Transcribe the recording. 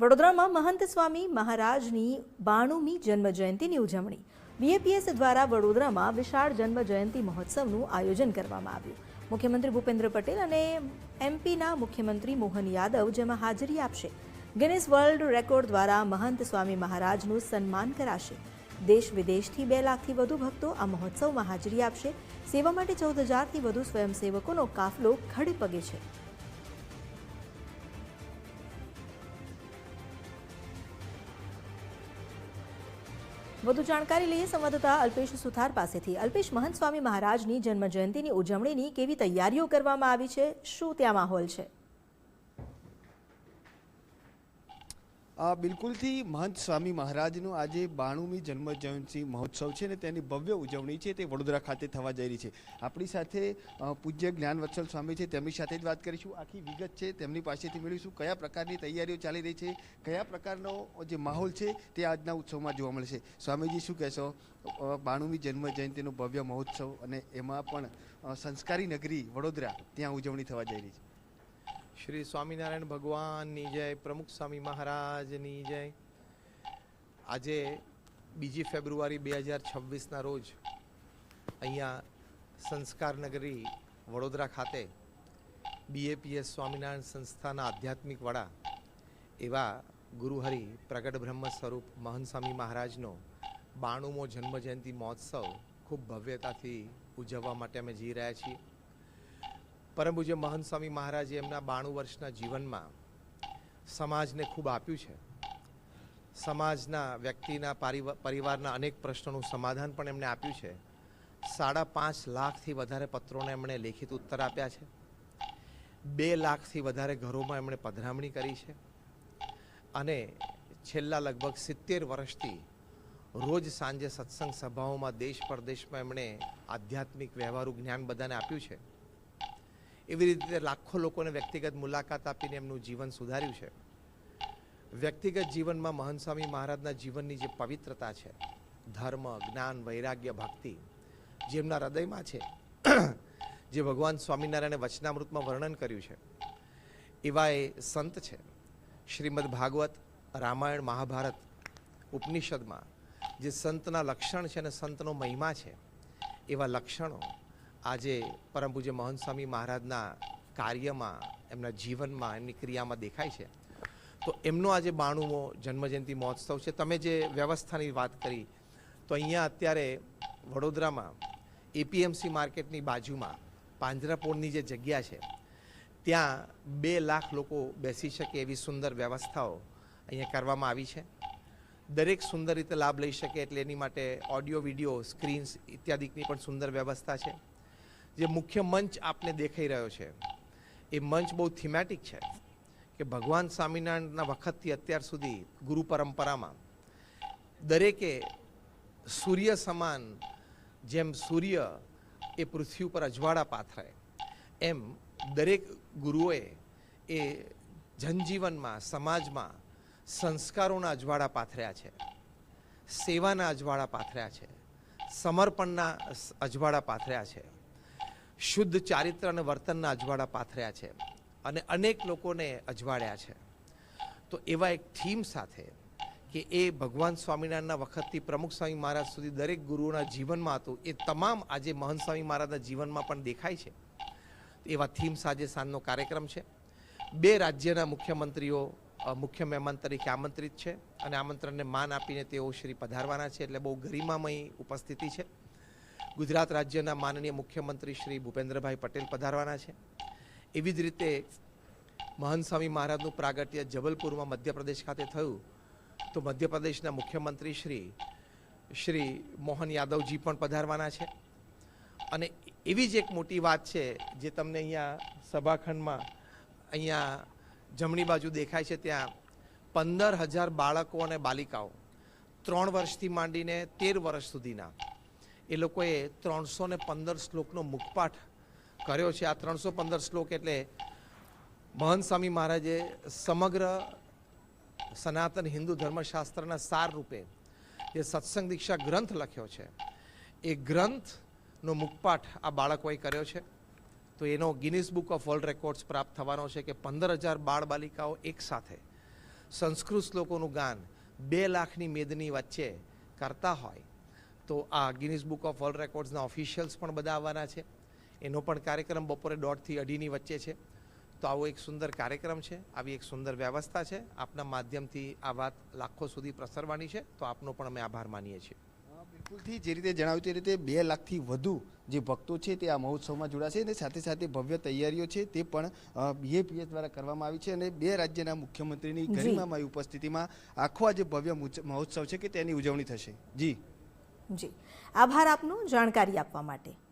વડોદરામાં મહંત સ્વામી મહારાજની બાણુમી જન્મ જયંતિની ઉજવણી બીએપીએસ દ્વારા વડોદરામાં વિશાળ જન્મ જયંતિ મહોત્સવનું આયોજન કરવામાં આવ્યું. મુખ્યમંત્રી ભૂપેન્દ્ર પટેલ અને એમપીના મુખ્યમંત્રી મોહન યાદવ જેમાં હાજરી આપશે. ગિનિસ વર્લ્ડ રેકોર્ડ દ્વારા મહંત સ્વામી મહારાજનું સન્માન કરાશે. દેશ વિદેશથી બે લાખથી વધુ ભક્તો આ મહોત્સવમાં હાજરી આપશે. સેવા માટે ચૌદ હજારથી વધુ સ્વયંસેવકોનો કાફલો ખડે પગે છે. વધુ જાણકારી લઈએ સંવાદદાતા અલ્પેશ સુથાર પાસેથી. અલ્પેશ મહંત સ્વામી મહારાજની જન્મ જયંતિની ઉજવણીની કેવી તૈયારીઓ કરવામાં આવી છે? શું ત્યાં માહોલ છે આ બિલકુલથી મહંત સ્વામી મહારાજનું આજે બાણુમી જન્મ જયંતિ મહોત્સવ છે ને તેની ભવ્ય ઉજવણી છે તે વડોદરા ખાતે થવા જઈ રહી છે. આપણી સાથે પૂજ્ય જ્ઞાનવત્સલ સ્વામી છે, તેમની સાથે જ વાત કરીશું. આખી વિગત છે, તેમની પાસેથી મેળવીશું. કયા પ્રકારની તૈયારીઓ ચાલી રહી છે, કયા પ્રકારનો જે માહોલ છે તે આજના ઉત્સવમાં જોવા મળશે. સ્વામીજી, શું કહેશો? બાણુમી જન્મ જયંતિનો ભવ્ય મહોત્સવ અને એમાં પણ સંસ્કારી નગરી વડોદરા ત્યાં ઉજવણી થવા જઈ રહી છે. શ્રી સ્વામિનારાયણ ભગવાનની જય, પ્રમુખ સ્વામી મહારાજની જય. આજે બીજી ફેબ્રુઆરી બે હજાર છવ્વીસના રોજ અહીંયા સંસ્કાર નગરી વડોદરા ખાતે બીએપીએસ સ્વામિનારાયણ સંસ્થાના આધ્યાત્મિક વડા એવા ગુરુહરિ પ્રગટ બ્રહ્મ સ્વરૂપ મહન સ્વામી મહારાજનો બાણુમો જન્મજયંતિ મહોત્સવ ખૂબ ભવ્યતાથી ઉજવવા માટે અમે જઈ રહ્યા છીએ. પરમ પૂજ્ય મહંત સ્વામી મહારાજે એમના બાણું વર્ષના જીવનમાં સમાજને ખૂબ આપ્યું છે. સમાજના વ્યક્તિના પારિવા- પરિવારના અનેક પ્રશ્નોનું સમાધાન પણ એમણે આપ્યું છે. સાડા પાંચ લાખથી વધારે પત્રોને એમણે લેખિત ઉત્તર આપ્યા છે. બે લાખથી વધારે ઘરોમાં એમણે પધરામણી કરી છે. અને છેલ્લા લગભગ સિત્તેર વર્ષથી રોજ સાંજે સત્સંગ સભાઓમાં દેશ પરદેશમાં એમણે આધ્યાત્મિક વ્યવહારુ જ્ઞાન બધાને આપ્યું છે. એવી રીતે લાખો લોકોને વ્યક્તિગત મુલાકાત આપીને એમનું જીવન સુધાર્યું છે. વ્યક્તિગત જીવનમાં મહંત સ્વામી મહારાજના જીવનની જે પવિત્રતા છે, ધર્મ, જ્ઞાન, વૈરાગ્ય, ભક્તિ, જે એમના હૃદયમાં છે, જે ભગવાન સ્વામિનારાયણે વચનામૃતમાં વર્ણન કર્યું છે, એવા એ સંત છે. શ્રીમદ ભાગવત, રામાયણ, મહાભારત, ઉપનિષદમાં જે સંતના લક્ષણ છે અને સંતનો મહિમા છે, એવા લક્ષણો આજે પરમ પૂજ્ય મહંત સ્વામી મહારાજના કાર્યમાં, એમના જીવનમાં, એમની ક્રિયામાં દેખાય છે. તો એમનો આજે બાણુમો જન્મજયંતિ મહોત્સવ છે. તમે જે વ્યવસ્થાની વાત કરી, તો અહીંયા અત્યારે વડોદરામાં, એપીએમસી માર્કેટની બાજુમાં, પાંજરાપોળની જે જગ્યા છે, ત્યાં બે લાખ લોકો બેસી શકે એવી સુંદર વ્યવસ્થાઓ અહીંયા કરવામાં આવી છે. દરેક સુંદર રીતે લાભ લઈ શકે એટલે એની માટે ઓડિયો, વીડિયો, સ્ક્રીન્સ ઇત્યાદિની પણ સુંદર વ્યવસ્થા છે. જે મુખ્ય મંચ આપને દેખાઈ રહ્યો છે, એ મંચ બહુ થીમેટિક છે કે ભગવાન સ્વામિનારાયણના વખતથી અત્યાર સુધી ગુરુ પરંપરામાં દરેકે સૂર્ય સમાન જેમ સૂર્ય એ પૃથ્વી ઉપર અજવાળા પાથરે, એમ દરેક ગુરુઓએ એ જનજીવનમાં, સમાજમાં સંસ્કારોના અજવાળા પાથર્યા છે, સેવાના અજવાળા પાથર્યા છે, સમર્પણના અજવાળા પાથર્યા છે. શુદ્ધ ચારિત્ર અને વર્તનના અજવાળા પાથર્યા છે અને અનેક લોકોને અજવાળ્યા છે. તો એવા એક થીમ સાથે કે એ ભગવાન સ્વામિનારાયણના વખતથી પ્રમુખ સ્વામી મહારાજ સુધી દરેક ગુરુઓના જીવનમાં હતું, એ તમામ આજે મહંત સ્વામી મહારાજના જીવનમાં પણ દેખાય છે. એવા થીમ સાંજે સાંજનો કાર્યક્રમ છે. બે રાજ્યના મુખ્યમંત્રીઓ મુખ્ય મહેમાન તરીકે આમંત્રિત છે અને આમંત્રણને માન આપીને તેઓ શ્રી પધારવાના છે એટલે બહુ ગરિમામય ઉપસ્થિતિ છે. ગુજરાત રાજ્યના માનનીય મુખ્યમંત્રી શ્રી ભૂપેન્દ્રભાઈ પટેલ પધારવાના છે. એવી જ રીતે મહંત સ્વામી મહારાજનું પ્રાગટ્ય જબલપુરમાં મધ્યપ્રદેશ ખાતે થયું, તો મધ્યપ્રદેશના મુખ્યમંત્રી શ્રી શ્રી મોહન યાદવજી પણ પધારવાના છે. અને એવી જ એક મોટી વાત છે જે તમને અહીંયા સભાખંડમાં અહીંયા જમણી બાજુ દેખાય છે, ત્યાં પંદર હજાર બાળકો અને બાલિકાઓ ત્રણ વર્ષથી માંડીને તેર વર્ષ સુધીના એ લોકોએ ત્રણસો ને પંદર શ્લોકનો મુખપાઠ કર્યો છે. આ ત્રણસો પંદર શ્લોક એટલે મહંત સ્વામી મહારાજે સમગ્ર સનાતન હિન્દુ ધર્મશાસ્ત્રના સાર રૂપે જે સત્સંગ દીક્ષા ગ્રંથ લખ્યો છે, એ ગ્રંથનો મુખપાઠ આ બાળકોએ કર્યો છે. તો એનો Guinness book of world records પ્રાપ્ત થવાનો છે કે પંદર હજાર બાળ બાલિકાઓ એક સાથે સંસ્કૃત શ્લોકોનું ગાન બે લાખની મેદની વચ્ચે કરતા હોય તો આ ગિનિસ બુક ઓફ વર્લ્ડ રેકોર્ડ્સના ઓફિશિયલ્સ પણ બધા આવવાના છે. એનો પણ કાર્યક્રમ બપોરે દોઢથી અઢીની વચ્ચે છે. તો આવો એક સુંદર કાર્યક્રમ છે. આવી એક સુંદર વ્યવસ્થા છે. આપના માધ્યમથી આ વાત લાખો સુધી પ્રસરવાની છે. તો આપનો પણ અમે આભાર માનીએ છીએ. બિલકુલથી જે રીતે જણાવ્યું તે રીતે બે લાખથી વધુ જે ભક્તો છે તે આ મહોત્સવમાં જોડાશે અને સાથે સાથે ભવ્ય તૈયારીઓ છે તે પણ બીએપીએસ દ્વારા કરવામાં આવી છે અને બે રાજ્યના મુખ્યમંત્રીની. ગરિમામય ઉપસ્થિતિમાં આખો આ જે ભવ્ય મહોત્સવ છે કે તેની ઉજવણી થશે. જી. જી. આભાર આપનો જાણકારી આપવા માટે.